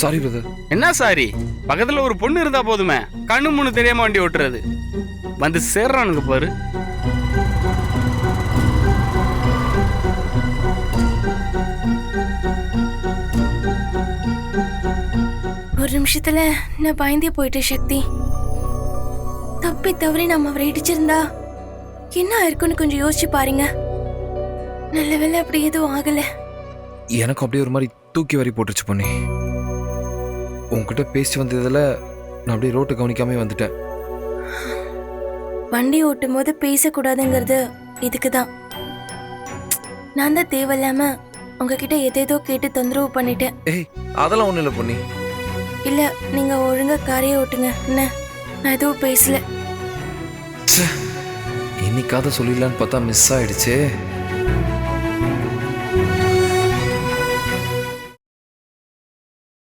Sorry brother என்ன sorry? பக்கத்துல ஒரு பொண்ணு இருந்தா போதுமே. கண்ணு மூணு தெரியாம வண்டி ஓட்டுறது. வந்து சேர்றானுங்க பாரு. ஒரு நிமிஷத்துல நான் பயந்தே போயிட்டேன் சக்தி. தப்பி தவறி நம்ம அவரை இடிச்சிருந்தா என்ன ஆயிருக்குன்னு கொஞ்சம் யோசிச்சு பாருங்க. நல்ல வேளை அப்படி எதுவும் ஆகல. எனக்கு அப்படியே ஒரு மாதிரி தூக்கி வாரி போட்டுருச்சு பொண்ணு உன்கிட்ட பேசிட்டு வந்ததுல நான் அப்படியே ரோட்டை கவனிக்காம வந்துட்டேன். வண்டி ஓட்டும் போது பேசக்கூடாதுங்கிறது இதுக்கு தான் நான் தான் தேவையில்லாம உங்ககிட்ட எதேதோ கேட்டு தொந்தரவு பண்ணிட்டேன். ஏய் அதெல்லாம் ஒன்றும் இல்லை பொண்ணு இல்ல நீங்க ஒழுங்கா காரையே ஓட்டுங்க என்ன நான் எதுவும் பேசல. இன்னைக்காவது சொல்லிடலான்னு பார்த்தா மிஸ் ஆயிடுச்சே.